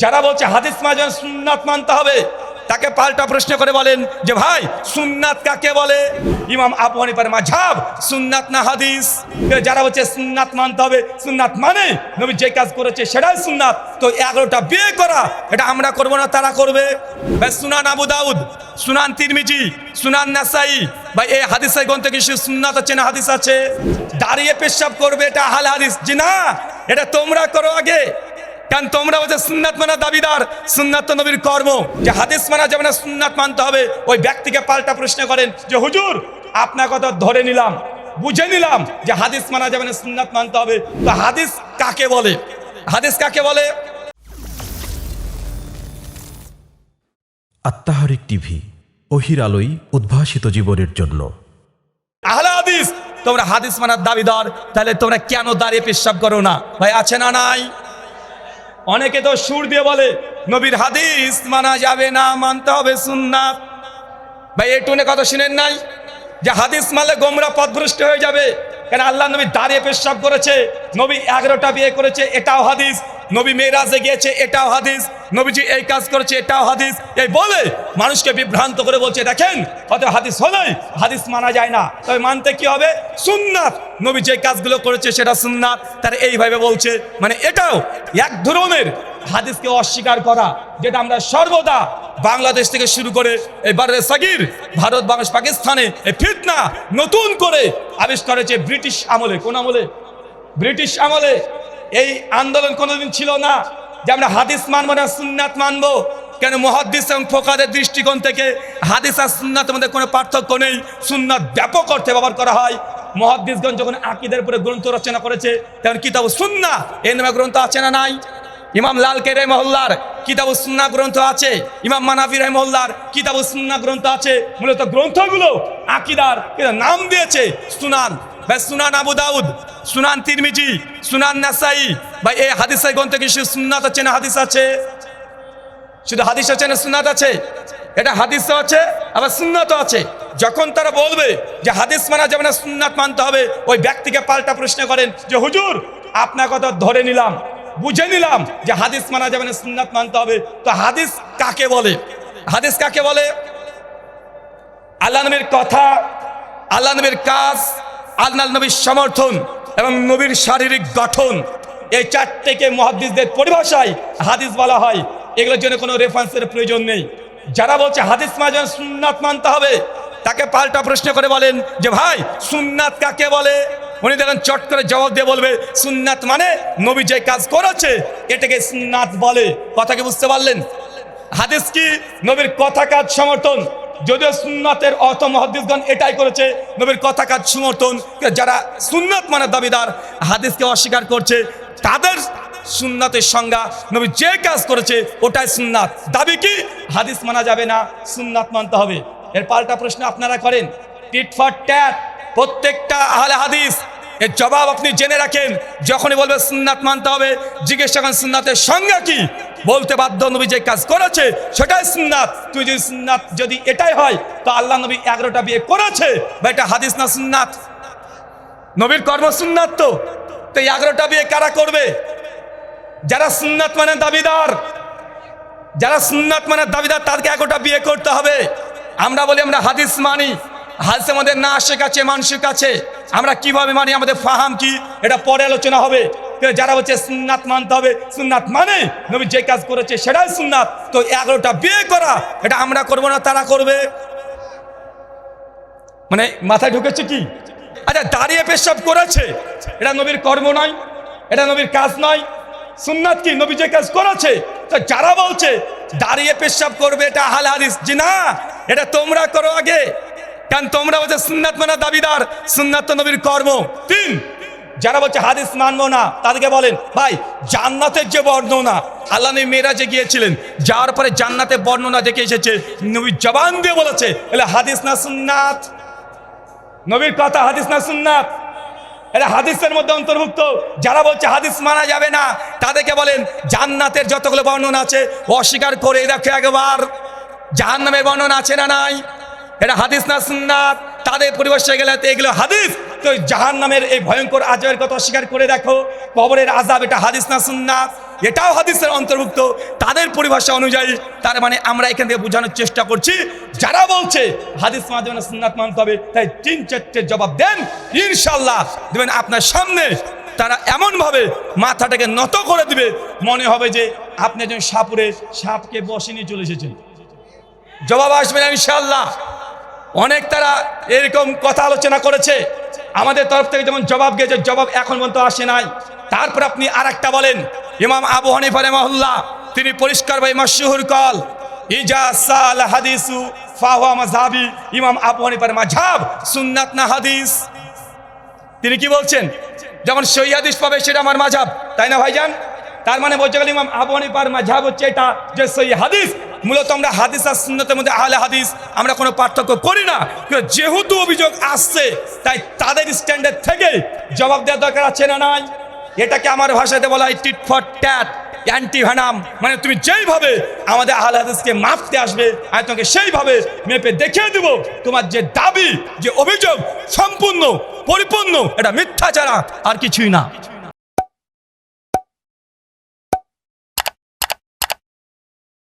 যারা বলছে হাদিস মাজন সুন্নাত মানতে হবে, তাকে পাল্টা প্রশ্ন করে বলেন যে, ভাই, সুন্নাত কাকে বলে? ইমাম আবু হানিফার মাঝাব সুন্নাত না হাদিস? যারা বলছে সুন্নাত মানতে হবে, সুন্নাত মানে নবী যে কাজ করেছে সেটাই সুন্নাত। তো এগারোটা বিয়ে করা, এটা আমরা করব না, তারা করবে। ভাই, সুনান আবু দাউদ, সুনান তিরমিজি, সুনান নাসাই, ভাই, এই হাদিসের গ্রন্থে কিছু সুন্নাত আছে না হাদিস আছে? দাঁড়িয়ে পেশাব করবে, এটা হাল হাদিস। যে না, এটা তোমরা করো আগে। কারণ তোমরা বলছে সুন্নাত মানা দাবিদার সুন্নাত নবীর কর্ম। যে হাদিস মানা যাবে না সুন্নাত মানতে হবে। ওই ব্যক্তিকে পাল্টা প্রশ্ন করেন যে হুজুর আপনার কথা ধরে নিলাম বুঝে নিলাম যে হাদিস মানা যাবে না সুন্নাত মানতে হবে। তো হাদিস কাকে বলে? হাদিস কাকে বলে? আত্মাহারিক টিভি অহির আলোই উদ্ভাসিত জীবনের জন্য। আহলে হাদিস তোমরা হাদিস মানার দাবিদার তাহলে তোমরা কেন দাঁড়িয়ে পেশাব করো না? ভাই আছে না নাই? অনেকে তো সুর দিয়ে বলে, নবীর হাদিস মানা যাবে না, মানতে হবে সুন্নাত। ভাই, এই টুনে কথা শুনেন নাই? যে হাদিস মানলে গোমরা পথভ্রষ্ট হয়ে যাবে। কেন আল্লাহ নবী দাঁড়িয়ে পেশাব করেছে, নবী এগারোটা বিয়ে করেছে, এটাও হাদিস। নবী মেয়েরাজে গিয়েছে, এটাও হাদিস। নবীজি এই কাজ করেছে, এটাও হাদিস। এই বলে মানুষকে বিভ্রান্ত করে বলছে, দেখেন হয়তো হাদিস হলেই হাদিস মানা যায় না। তবে মানতে কি হবে? সুন্নাত। নবী যে কাজগুলো করেছে, সেটা সুন্নাত। তারা এইভাবে বলছে মানে এটাও এক ধরনের হাদিসকে অস্বীকার করা, যেটা আমরা সর্বদা বাংলাদেশ থেকে শুরু করে এই বারে ভারত, বাংলাদেশ, পাকিস্তানে এই ফিতনা নতুন করে আবিষ্কার হয়েছে ব্রিটিশ আমলে। কোন আমলে? ব্রিটিশ আমলে। এই আন্দোলন কোনোদিন ছিল না যে আমরা হাদিস মানবো না সুন্নাত মানবো। কেন মহাদ্দিস এবং ফোকাদের দৃষ্টিকোণ থেকে হাদিস আর সুন্নাতের মধ্যে কোনো পার্থক্য নেই। সুন্নাত ব্যাপক অর্থে ব্যবহার করা হয়। মহাদ্দিসগণ যখন আকিদের উপরে গ্রন্থ রচনা করেছে, তখন কিতাব সুন্না, এই নামে গ্রন্থ আছে না নাই? ইমাম লাল কে রহমল্লার কিতাব সুন্না গ্রন্থ আছে। ইমাম মানাফি রহমল্লার কিতাব সুন্না গ্রন্থ আছে। মূলত গ্রন্থগুলো আকিদার নাম দিয়েছে, সুনান। ভাই, সুনান আবু দাউদ, সুনান তিরমিজি, সুনান নাসাই। ভাই, এই হাদিসের গ্রন্থে কিছু সুন্নাত আছে না হাদিস আছে? শুধু হাদিস আছে না সুন্নাত আছে? এটা হাদিসও আছে, আবার সুন্নাতও আছে। যখন তারা বলবে যে হাদিস মানা যাবে না, সুন্নাত মানতে হবে, ওই ব্যক্তিকে পাল্টা প্রশ্ন করেন যে, হুজুর আপনার কথা ধরে নিলাম, বুঝে নিলাম যে হাদিস মানা যাবে না, সুন্নাত মানতে হবে। তো হাদিস কাকে বলে? হাদিস কাকে বলে? আল্লাহ নবীর কথা, আল্লাহ নবীর কাজ আল্লাহ নবীর সমর্থন এবং নবীর শারীরিক গঠন। এই চারটেকে মহাদিসদের পরিভাষায় হাদিস বলা হয়। এগুলোর জন্য কোনো রেফারেন্সের প্রয়োজন নেই। যারা বলছে হাদিস মাজন সুন্নাত মানতে হবে, তাকে পাল্টা প্রশ্ন করে বলেন যে, ভাই, সুন্নাত কাকে বলে? উনি দেখেন চট করে জবাব দিয়ে বলবে, সুন্নাত মানে নবী যে কাজ করেছে, এটাকে সুন্নাত বলে। কথা কি বুঝতে পারলেন? হাদিস কি নবীর কথা কাজ সমর্থন? যদিও সুন্নাতের অর্থ মহাদিসগণ এটাই করেছে, নবীর কথা কাজ সমর্থন যারা সুন্নাত মানে দাবিদার, হাদিসকে অস্বীকার করছে, তাদের সুন্নাতের সংজ্ঞা নবী যে কাজ করেছে, ওটাই সুন্নাত। দাবি কি? হাদিস মানা যাবে না, সুন্নাত মানতে হবে। এর পাল্টা প্রশ্ন আপনারা করেন। টিট ফর ট্যাট প্রত্যেকটা আহলে হাদিস, এর জবাব আপনি জেনে রাখেন। যখনই বলবে সুন্নাত মানতে হবে, জিজ্ঞেস করেন সুন্নাতের সংজ্ঞা কি? বলতে বাধ্য নবী যে কাজ করেছে, সেটাই সুন্নাত। তুই যদি সুন্নাত যদি এটাই হয়, তো আল্লাহ নবী এগারোটা বিয়ে করেছে, বা এটা হাদিস না সুন্নাত? নবীর কর্ম সুন্নাত তো। এই এগারোটা বিয়ে কারা করবে? যারা সুন্নাত মানে দাবিদার, যারা সুন্নাত মানে দাবিদার, তাদেরকে এগারোটা বিয়ে করতে হবে। আমরা বলি আমরা হাদিস মানি হাদিস আমাদের না আছে মানসিক আছে আমরা কীভাবে মানি? আমাদের ফাহাম কি? এটা পরে আলোচনা হবে। যারা বলছে সুন্নাত মানতে হবে, সুন্নাত মানে? নবী যে কাজ করেছে সেটাই সুন্নাত। তো এগারোটা বিয়ে করা, এটা আমরা করব না, তারা করবে। মানে মাথায় ঢুকেছে কি? আচ্ছা দাঁড়িয়ে পেশাব করেছে। এটা নবীর কর্ম নয়, এটা নবীর কাজ নয়। সুন্নাত কি? নবী যে কাজ করেছে। তো যারা বলছে, দাঁড়িয়ে পেশাব করবে, এটা আহাল হাদিস। যে না, এটা তোমরা করো আগে। কারণ তোমরা বলছে সুন্নাত মানা দাবিদার, সুন্নাত নবীর কর্ম। তিন, যারা বলছে হাদিস মানবো না, তাদেরকে বলেন, ভাই, জান্নাতের যে বর্ণনা, আল্লাহ নবী মেয়েরাজে গিয়েছিলেন, যাওয়ার পরে জান্নাতের বর্ণনা দেখে এসেছে, নবী জবান দিয়ে বলেছে, এলে হাদিস না সুন্নাত? নবীর কথা, হাদিস না সুন্নাত? এটা হাদিসের মধ্যে অন্তর্ভুক্ত, যারা বলছে হাদিস মানা যাবে না, তাদেরকে বলেন, জান্নাতের যতগুলো বর্ণনা আছে, অস্বীকার করে দেখো একবার। জাহান্নামের বর্ণনা আছে না নাই? এটা হাদিস না সুন্নাত? তাদের পরিবেশে গেলে এগুলো হাদিস। তো জাহান্নামের এই ভয়ঙ্কর আজবের কথা অস্বীকার করে দেখো, কবরের আজাব এটা হাদিস না সুন্নাত? এটাও হাদিসের অন্তর্ভুক্ত। তাদের পরিভাষা অনুযায়ী, তার মানে আমরা এখান থেকে বোঝানোর চেষ্টা করছি, যারা বলছে হাদিস না, সুন্নাত মানতে হবে, তাই তিন চারটে জবাব দেন ইনশাল্লাহ দেবেন আপনার সামনে, তারা এমনভাবে মাথাটাকে নত করে দিবে, মনে হবে যে আপনি একজন সাপুরে সাপকে বসে নিয়ে চলে এসেছেন। জবাব আসবে না ইনশাল্লাহ অনেক তারা এরকম কথা আলোচনা করেছে। আমাদের তরফ থেকে যেমন জবাব গিয়েছে, জবাব এখন পর্যন্ত আসে নাই। তারপর আপনি আর একটা বলেন, ইমাম আবু হানিফা মহল্লা তিনি পরিষ্কার ভাই মাসহুর কল, ইজা সাল হাদিসু ইমাম হাদিস? তিনি কি বলছেন? যেমন আমার তাই না ভাইজান? তার মানে গেল ইমাম আবু হানিফার মাঝাব হচ্ছে এটা যে সই হাদিস মূলত আমরা হাদিস আর সুন্নতের মধ্যে আহলে হাদিস আমরা কোনো পার্থক্য করি না। যেহেতু অভিযোগ আসছে, তাই তাদের স্ট্যান্ডার্ড থেকে জবাব দেওয়ার দরকার আছে না নাই? এটাকে আমার ভাষাতে বলা হয় tit for tat anti venom মানে তুমি যেইভাবে আমাদের আহলে হাদিসকে মাপতে আসবে, আমি তোমাকে সেইভাবে মেপে দেখিয়ে দেবো। তোমার যে দাবি, যে অভিযোগ সম্পূর্ণ, পরিপূর্ণ, এটা মিথ্যা ছাড়া আর কিছুই না।